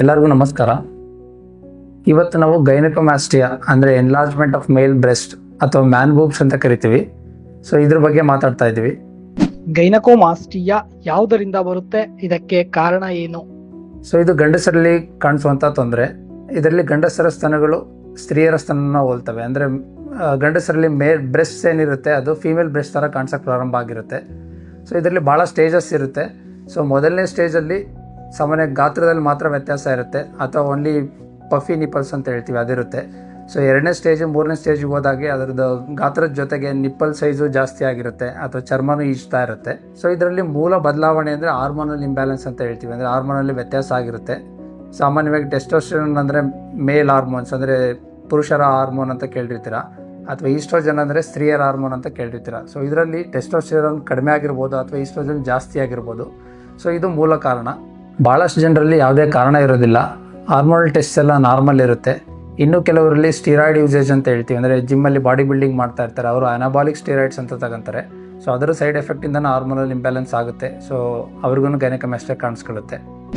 ಎಲ್ಲರಿಗೂ ನಮಸ್ಕಾರ. ಇವತ್ತು ನಾವು ಗೈನಕೋಮ್ಯಾಸ್ಟಿಯಾ ಅಂದರೆ ಎನ್ಲಾರ್ಜ್ಮೆಂಟ್ ಆಫ್ ಮೇಲ್ ಬ್ರೆಸ್ಟ್ ಅಥವಾ ಮ್ಯಾನ್ ಬೂಬ್ಸ್ ಅಂತ ಕರಿತೀವಿ. ಸೊ ಇದ್ರ ಬಗ್ಗೆ ಮಾತಾಡ್ತಾ ಇದ್ದೀವಿ. ಗೈನಕೋಮಾಸ್ಟಿಯಾ ಯಾವುದರಿಂದ ಬರುತ್ತೆ? ಇದಕ್ಕೆ ಕಾರಣ ಏನು? ಸೊ ಇದು ಗಂಡಸರಲ್ಲಿ ಕಾಣಿಸುವಂಥ ತೊಂದರೆ. ಇದರಲ್ಲಿ ಗಂಡಸರ ಸ್ತನಗಳು ಸ್ತ್ರೀಯರ ಸ್ತನನ ಹೋಲ್ತವೆ. ಅಂದರೆ ಗಂಡಸರಲ್ಲಿ ಮೇಲ್ ಬ್ರೆಸ್ಟ್ ಏನಿರುತ್ತೆ ಅದು ಫೀಮೇಲ್ ಬ್ರೆಸ್ಟ್ ಥರ ಕಾಣಿಸೋಕೆ ಪ್ರಾರಂಭ ಆಗಿರುತ್ತೆ. ಸೊ ಇದರಲ್ಲಿ ಭಾಳ ಸ್ಟೇಜಸ್ ಇರುತ್ತೆ. ಸೊ ಮೊದಲನೇ ಸ್ಟೇಜಲ್ಲಿ ಸಾಮಾನ್ಯ ಗಾತ್ರದಲ್ಲಿ ಮಾತ್ರ ವ್ಯತ್ಯಾಸ ಇರುತ್ತೆ. ಅಥವಾ ಓನ್ಲಿ ಪಫಿ ನಿಪ್ಪಲ್ಸ್ ಅಂತ ಹೇಳ್ತೀವಿ, ಅದಿರುತ್ತೆ. ಸೊ ಎರಡನೇ ಸ್ಟೇಜ್ ಮೂರನೇ ಸ್ಟೇಜಿಗೆ ಹೋದಾಗೆ ಅದರದ್ದು ಗಾತ್ರದ ಜೊತೆಗೆ ನಿಪ್ಪಲ್ ಸೈಜು ಜಾಸ್ತಿ ಆಗಿರುತ್ತೆ, ಅಥವಾ ಚರ್ಮನೂ ಈಜ್ತಾ ಇರುತ್ತೆ. ಸೊ ಇದರಲ್ಲಿ ಮೂಲ ಬದಲಾವಣೆ ಅಂದರೆ ಹಾರ್ಮೋನಲ್ ಇಂಬ್ಯಾಲೆನ್ಸ್ ಅಂತ ಹೇಳ್ತೀವಿ. ಅಂದರೆ ಹಾರ್ಮೋನಲ್ಲಿ ವ್ಯತ್ಯಾಸ ಆಗಿರುತ್ತೆ. ಸಾಮಾನ್ಯವಾಗಿ ಟೆಸ್ಟೋಸ್ಟೆರೋನ್ ಅಂದರೆ ಮೇಲ್ ಹಾರ್ಮೋನ್ಸ್ ಅಂದರೆ ಪುರುಷರ ಹಾರ್ಮೋನ್ ಅಂತ ಕೇಳಿರ್ತೀರ? ಅಥವಾ ಈಸ್ಟ್ರೋಜನ್ ಅಂದರೆ ಸ್ತ್ರೀಯರ ಹಾರ್ಮೋನ್ ಅಂತ ಕೇಳಿರ್ತೀರ? ಸೊ ಇದರಲ್ಲಿ ಟೆಸ್ಟೋಸ್ಟೆರೋನ್ ಕಡಿಮೆ ಆಗಿರ್ಬೋದು, ಅಥವಾ ಈಸ್ಟ್ರೋಜನ್ ಜಾಸ್ತಿ ಆಗಿರ್ಬೋದು. ಸೊ ಇದು ಮೂಲ ಕಾರಣ. ಭಾಳಷ್ಟು ಜನರಲ್ಲಿ ಯಾವುದೇ ಕಾರಣ ಇರೋದಿಲ್ಲ. ಹಾರ್ಮೋನಲ್ ಟೆಸ್ಟ್ ಎಲ್ಲ ನಾರ್ಮಲ್ ಇರುತ್ತೆ. ಇನ್ನು ಕೆಲವರಲ್ಲಿ ಸ್ಟೀರಾಯ್ಡ್ ಯೂಸೇಜ್ ಅಂತ ಹೇಳ್ತೀವಿ. ಅಂದರೆ ಜಿಮ್ಮಲ್ಲಿ ಬಾಡಿ ಬಿಲ್ಡಿಂಗ್ ಮಾಡ್ತಾ ಇರ್ತಾರೆ. ಅವರು ಅನಾಬಾಲಿಕ್ ಸ್ಟೀರಾಯ್ಡ್ಸ್ ಅಂತ ತಗೊಂತಾರೆ. ಸೊ ಅದರ ಸೈಡ್ ಎಫೆಕ್ಟಿಂದ ಹಾರ್ಮೋನಲ್ ಇಂಬ್ಯಾಲೆನ್ಸ್ ಆಗುತ್ತೆ. ಸೊ ಅವ್ರಿಗೂ ಗೈನಕಮೆಸ್ಟೇ ಕಾಣಿಸ್ಕೊಳ್ಳುತ್ತೆ.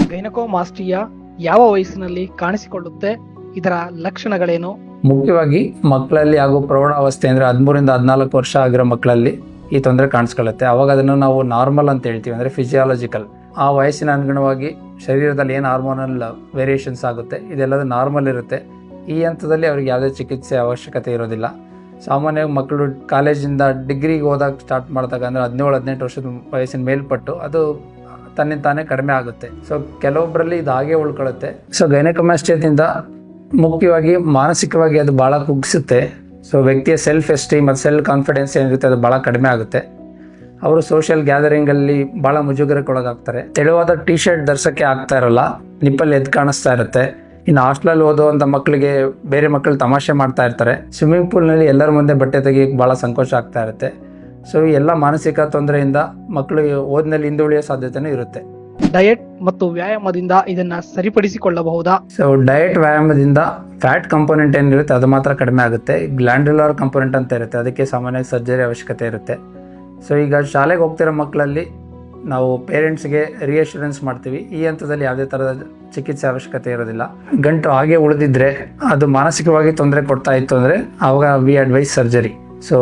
ಗೈನಕೋಮಾಸ್ಟಿಯಾ ಯಾವ ವಯಸ್ಸಿನಲ್ಲಿ ಕಾಣಿಸಿಕೊಳ್ಳುತ್ತೆ? ಇದರ ಲಕ್ಷಣಗಳೇನು? ಮುಖ್ಯವಾಗಿ ಮಕ್ಕಳಲ್ಲಿ ಹಾಗೂ ಪ್ರೌಢಾವಸ್ಥೆ ಅಂದರೆ ಹದಿಮೂರಿಂದ ಹದಿನಾಲ್ಕು ವರ್ಷ ಆಗಿರೋ ಮಕ್ಕಳಲ್ಲಿ ಈ ತೊಂದರೆ ಕಾಣಿಸ್ಕೊಳ್ಳುತ್ತೆ. ಅವಾಗ ಅದನ್ನು ನಾವು ನಾರ್ಮಲ್ ಅಂತ ಹೇಳ್ತೀವಿ. ಅಂದರೆ ಫಿಸಿಯಾಲಜಿಕಲ್ ಆ ವಯಸ್ಸಿನ ಅನುಗುಣವಾಗಿ ಶರೀರದಲ್ಲಿ ಏನು ಹಾರ್ಮೋನಲ್ ವೇರಿಯೇಷನ್ಸ್ ಆಗುತ್ತೆ, ಇದೆಲ್ಲದೂ ನಾರ್ಮಲ್ ಇರುತ್ತೆ. ಈ ಹಂತದಲ್ಲಿ ಅವ್ರಿಗೆ ಯಾವುದೇ ಚಿಕಿತ್ಸೆ ಅವಶ್ಯಕತೆ ಇರೋದಿಲ್ಲ. ಸಾಮಾನ್ಯವಾಗಿ ಮಕ್ಕಳು ಕಾಲೇಜಿಂದ ಡಿಗ್ರಿಗೆ ಹೋದಾಗ ಸ್ಟಾರ್ಟ್ ಮಾಡಿದಾಗ ಅಂದರೆ ಹದಿನೇಳು, ಹದಿನೆಂಟು ವರ್ಷದ ವಯಸ್ಸಿನ ಮೇಲ್ಪಟ್ಟು ಅದು ತನ್ನಿಂದ ತಾನೇ ಕಡಿಮೆ ಆಗುತ್ತೆ. ಸೊ ಕೆಲವೊಬ್ಬರಲ್ಲಿ ಇದು ಹಾಗೆ ಉಳ್ಕೊಳ್ಳುತ್ತೆ. ಸೊ ಗೈನಕಮ್ಯಾಸ್ಟಿಯದಿಂದ ಮುಖ್ಯವಾಗಿ ಮಾನಸಿಕವಾಗಿ ಅದು ಭಾಳ ಕುಗ್ಗಿಸುತ್ತೆ ಸೊ ವ್ಯಕ್ತಿಯ ಸೆಲ್ಫ್ ಎಸ್ಟೀಮ್ ಮತ್ತು ಸೆಲ್ಫ್ ಕಾನ್ಫಿಡೆನ್ಸ್ ಏನಿರುತ್ತೆ ಅದು ಭಾಳ ಕಡಿಮೆ ಆಗುತ್ತೆ. ಅವರು ಸೋಷಿಯಲ್ ಗ್ಯಾದರಿಂಗ್ ಅಲ್ಲಿ ಬಹಳ ಮುಜುಗರಕ್ಕೊಳಗಾಗ್ತಾರೆ. ತೆಳುವಾದ ಟಿ ಶರ್ಟ್ ಧರಿಸಕ್ಕೆ ಆಗ್ತಾ ಇರಲ್ಲ ನಿಪ್ಪಲ್ಲಿ ಎದ್ದು ಕಾಣಿಸ್ತಾ ಇರುತ್ತೆ. ಇನ್ನು ಹಾಸ್ಟೆಲಲ್ಲಿ ಓದುವಂಥ ಮಕ್ಕಳಿಗೆ ಬೇರೆ ಮಕ್ಕಳು ತಮಾಷೆ ಮಾಡ್ತಾ ಇರ್ತಾರೆ. ಸ್ವಿಮ್ಮಿಂಗ್ ಪೂಲ್ನಲ್ಲಿ ಎಲ್ಲರ ಮುಂದೆ ಬಟ್ಟೆ ತೆಗಿಯೋಕ್ಕೆ ಭಾಳ ಸಂಕೋಚ ಆಗ್ತಾ ಇರುತ್ತೆ. ಸೊ ಈ ಎಲ್ಲ ಮಾನಸಿಕ ತೊಂದರೆಯಿಂದ ಮಕ್ಕಳು ಓದಿನಲ್ಲಿ ಹಿಂದುಳಿಯೋ ಸಾಧ್ಯತೆನೂ ಇರುತ್ತೆ. ಡಯಟ್ ಮತ್ತು ವ್ಯಾಯಾಮದಿಂದ ಇದನ್ನ ಸರಿಪಡಿಸಿಕೊಳ್ಳಬಹುದಾ? ಸೊ ಡಯಟ್ ವ್ಯಾಯಾಮದಿಂದ ಫ್ಯಾಟ್ ಕಂಪೋನೆಂಟ್ ಏನಿರುತ್ತೆ ಅದು ಮಾತ್ರ ಕಡಿಮೆ ಆಗುತ್ತೆ. ಗ್ಲ್ಯಾಂಡ್ಯುಲರ್ ಕಂಪೋನೆಂಟ್ ಅಂತ ಇರುತ್ತೆ ಅದಕ್ಕೆ ಸಾಮಾನ್ಯವಾಗಿ ಸರ್ಜರಿ ಅವಶ್ಯಕತೆ ಇರುತ್ತೆ. ಸೊ ಈಗ ಶಾಲೆಗೆ ಹೋಗ್ತಿರೋ ಮಕ್ಕಳಲ್ಲಿ ನಾವು ಪೇರೆಂಟ್ಸ್ಗೆ ರಿಯಶೂರೆನ್ಸ್ ಮಾಡ್ತೀವಿ. ಈ ಹಂತದಲ್ಲಿ ಯಾವುದೇ ಥರದ ಚಿಕಿತ್ಸೆ ಅವಶ್ಯಕತೆ ಇರೋದಿಲ್ಲ. ಗಂಟು ಹಾಗೆ ಉಳಿದಿದ್ರೆ ಅದು ಮಾನಸಿಕವಾಗಿ ತೊಂದರೆ ಕೊಡ್ತಾ ಇತ್ತು ಅಂದರೆ ಆವಾಗ ವಿ ಅಡ್ವೈಸ್ ಸರ್ಜರಿ ಸೊ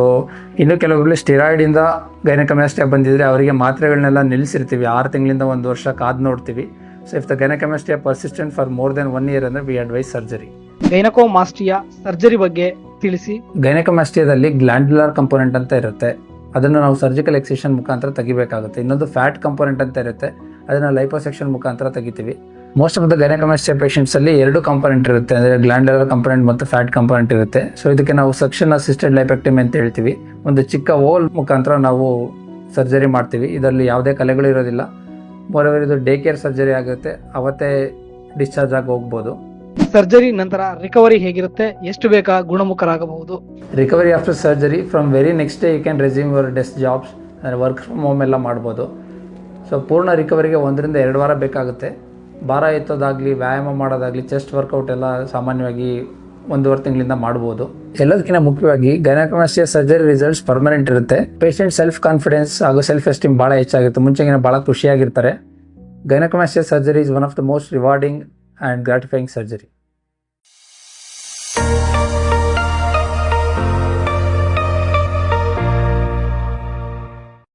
ಇನ್ನು ಕೆಲವೊಬ್ಬರು ಸ್ಟಿರಾಯ್ಡಿಂದ ಗೈನಕಮ್ಯಾಸ್ಟಿಯಾ ಬಂದಿದ್ದರೆ ಅವರಿಗೆ ಮಾತ್ರೆಗಳನ್ನೆಲ್ಲ ನಿಲ್ಲಿಸಿರ್ತೀವಿ. ಆರು ತಿಂಗಳಿಂದ ಒಂದು ವರ್ಷ ಕಾದು ನೋಡ್ತೀವಿ. So if the gynaecomastia persistent for more then one year ಅಂದರೆ we advise surgery gynaecomastia surgery ಬಗ್ಗೆ ತಿಳಿಸಿ. ಗೈನಕಮ್ಯಾಸ್ಟಿಯಾದಲ್ಲಿ ಗ್ಲ್ಯಾಂಡ್ಯುಲರ್ ಕಂಪೋನೆಂಟ್ ಅಂತ ಇರುತ್ತೆ. ಅದನ್ನು ನಾವು ಸರ್ಜಿಕಲ್ ಎಕ್ಸಿಷನ್ ಮುಖಾಂತರ ತೆಗಿಬೇಕಾಗುತ್ತೆ. ಇನ್ನೊಂದು ಫ್ಯಾಟ್ ಕಂಪೋನೆಂಟ್ ಅಂತ ಇರುತ್ತೆ. ಅದನ್ನು ಲೈಪೋಸೆಕ್ಷನ್ ಮುಖಾಂತರ ತೆಗಿತೀವಿ. ಮೋಸ್ಟ್ ಆಫ್ ದ ಪೇಷೆಂಟ್ಸ್ ಪೇಷಂಟ್ಸಲ್ಲಿ ಎರಡು ಕಂಪೋನೆಂಟ್ ಇರುತ್ತೆ. ಅಂದರೆ ಗ್ಲ್ಯಾಂಡ್ಯುಲರ್ ಕಂಪೋನೆಂಟ್ ಮತ್ತು ಫ್ಯಾಟ್ ಕಂಪೋನೆಂಟ್ ಇರುತ್ತೆ. ಸೊ ಇದಕ್ಕೆ ನಾವು ಸಕ್ಷನ್ ಅಸಿಸ್ಟೆಡ್ ಲೈಪೆಕ್ಟಿಮ್ ಅಂತ ಹೇಳ್ತೀವಿ. ಒಂದು ಚಿಕ್ಕ ಓಲ್ ಮುಖಾಂತರ ನಾವು ಸರ್ಜರಿ ಮಾಡ್ತೀವಿ. ಇದರಲ್ಲಿ ಯಾವುದೇ ಕಲೆಗಳು ಇರೋದಿಲ್ಲ. ಮೊರವರ್ ಇದು ಡೇ ಕೇರ್ ಸರ್ಜರಿ ಆಗುತ್ತೆ ಅವತ್ತೇ ಡಿಸ್ಚಾರ್ಜ್ ಆಗಿ ಹೋಗ್ಬೋದು. ಸರ್ಜರಿ ನಂತರ ರಿಕವರಿ ಹೇಗಿರುತ್ತೆ? ಎಷ್ಟು ಬೇಗ ಗುಣಮುಖರಾಗಬಹುದು? Recovery after surgery from very next day you can resume your desk jobs ಅಂದರೆ ವರ್ಕ್ ಫ್ರಮ್ ಹೋಮ್ ಎಲ್ಲ ಮಾಡ್ಬೋದು. ಸೊ ಪೂರ್ಣ ರಿಕವರಿಗೆ ಒಂದರಿಂದ ಎರಡು ವಾರ ಬೇಕಾಗುತ್ತೆ. ಭಾರ ಎತ್ತೋದಾಗಲಿ, ವ್ಯಾಯಾಮ ಮಾಡೋದಾಗಲಿ ಚೆಸ್ಟ್ ವರ್ಕೌಟ್ ಎಲ್ಲ ಸಾಮಾನ್ಯವಾಗಿ ಒಂದೂವರೆ ತಿಂಗಳಿಂದ ಮಾಡ್ಬೋದು. ಎಲ್ಲದಕ್ಕಿಂತ ಮುಖ್ಯವಾಗಿ ಗೈನಕಮಾಸ್ಟಿಯಾ ಸರ್ಜರಿ ರಿಸಲ್ಟ್ಸ್ ಪರ್ಮನೆಂಟ್ ಇರುತ್ತೆ. ಪೇಷಂಟ್ ಸೆಲ್ಫ್ ಕಾನ್ಫಿಡೆನ್ಸ್ ಹಾಗೂ ಸೆಲ್ಫ್ ಎಸ್ಟೀಮ್ ಭಾಳ ಹೆಚ್ಚಾಗಿರುತ್ತೆ ಮುಂಚೆಗಿನ ಭಾಳ ಖುಷಿಯಾಗಿರ್ತಾರೆ. Gynaecomastia surgery is one of the most rewarding and gratifying surgery.